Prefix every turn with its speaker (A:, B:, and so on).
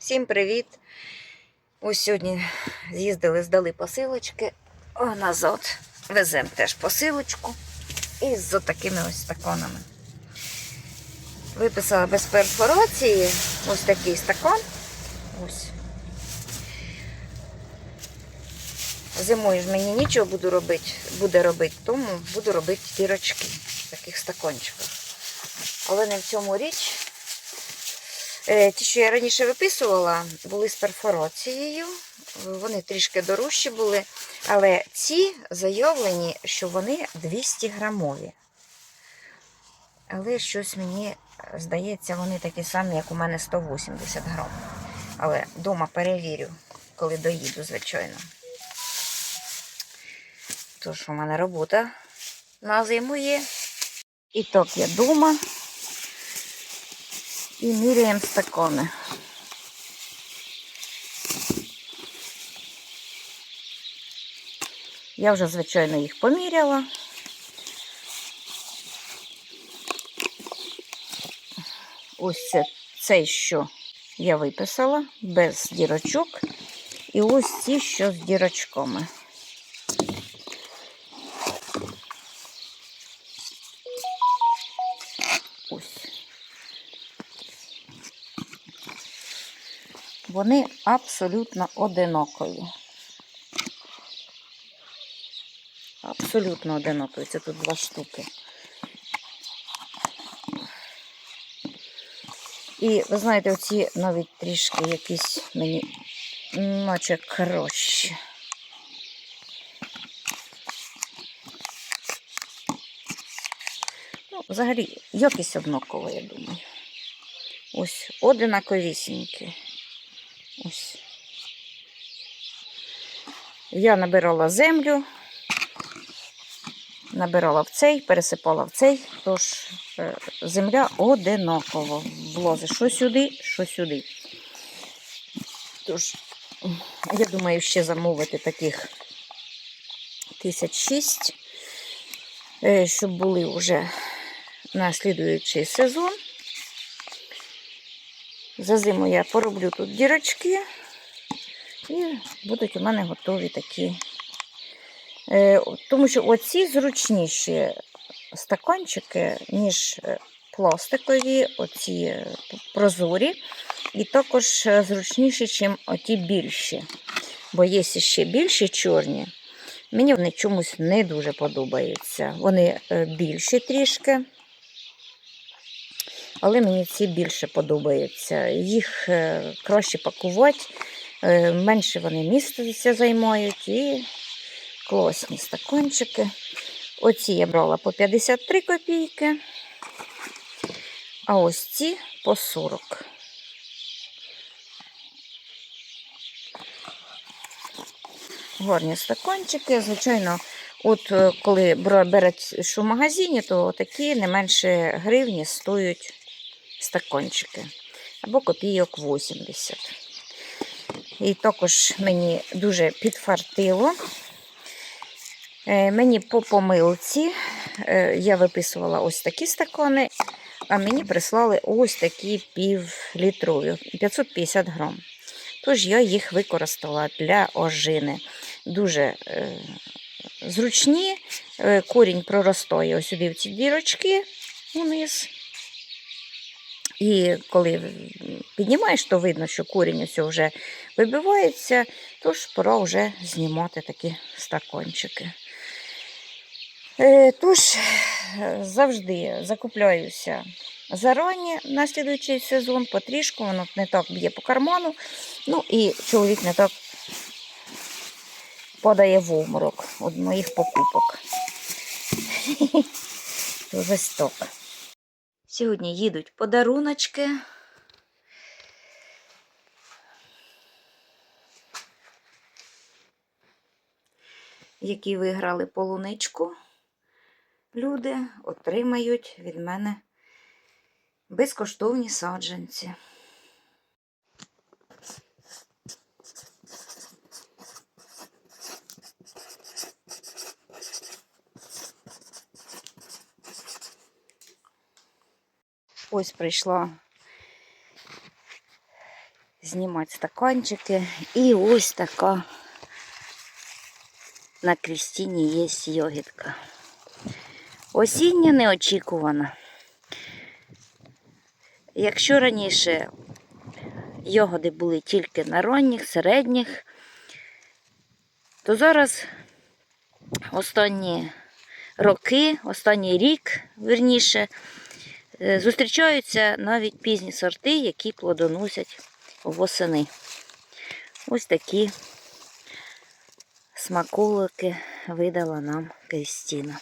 A: Всім привіт! Ось сьогодні з'їздили, здали посилочки, а назад веземо теж посилочку із отакими ось стаканами. Виписала без перфорації ось такий стакан. Ось. Зимою ж мені нічого буду робити, буде робити, тому буду робити дірочки в таких стаканчиках. Але не в цьому річ. Е, Ті, що я раніше виписувала, були з перфорацією. Вони трішки дорожчі були. Але ці заявлені, що вони 200 грамові. Але щось мені здається, вони такі самі, як у мене 180 грам. Але вдома перевірю, коли доїду, звичайно. Тож у мене робота на зиму є. І так я вдома. І міряємо стакани. Я вже, звичайно, їх поміряла. Ось це цей, що я виписала, без дірочок. І ось ці, що з дірочками. Ось. Вони абсолютно одинакові. Абсолютно одинакові. Це тут два штуки. І ви знаєте, оці навіть трішки якісь мені наче краще. Ну, взагалі, якість однакова, я думаю. Ось одинаковісінькі. Ось. Я набирала землю, набирала в цей, пересипала в цей, тож е, земля одинаково влозить. Що сюди, що сюди. Тож, я думаю, ще замовити таких тисяч шість, е, щоб були вже на слідуючий сезон. За зиму я пороблю тут дірочки, і будуть у мене готові такі. Е, Тому що оці зручніші стаканчики, ніж е, пластикові, оці е, прозорі, і також зручніші, ніж оті більші. Бо є ще більші чорні. Мені вони чомусь не дуже подобаються. Вони більші трішки. Але мені ці більше подобаються. Їх е, краще пакувати, е, менше вони місця займають і класні стаканчики. Оці я брала по 53 копійки, а ось ці по 40. Гарні стаканчики. Звичайно, от е, коли беруть що в магазині, то такі не менше гривні стоять стаканчики. Або копійок 80. І також мені дуже підфартило. Е, Мені по помилці е, я виписувала ось такі стакани, а мені прислали ось такі півлітрові, 550 грам. Тож я їх використала для ожини. Дуже е, зручні, корінь проростає ось сюди в ці дірочки униз. І коли піднімаєш, то видно, що корінь ось вже вибивається, тож пора вже знімати такі стакончики. Е, Тож завжди закупляюся зарані на слідуючий сезон, потрішку, воно не так б'є по карману. Ну і чоловік не так падає в обморок від моїх покупок. Ось так. Сьогодні їдуть подаруночки. Які виграли полуничку, люди отримають від мене безкоштовні саджанці. Ось прийшла знімати стаканчики. І ось така на Крістіні є йогітка. Осіння неочікувана. Якщо раніше йогоди були тільки на ранніх, середніх, то зараз останні роки, останній рік, верніше, зустрічаються навіть пізні сорти, які плодоносять восени. Ось такі смаколики видала нам Крістіна.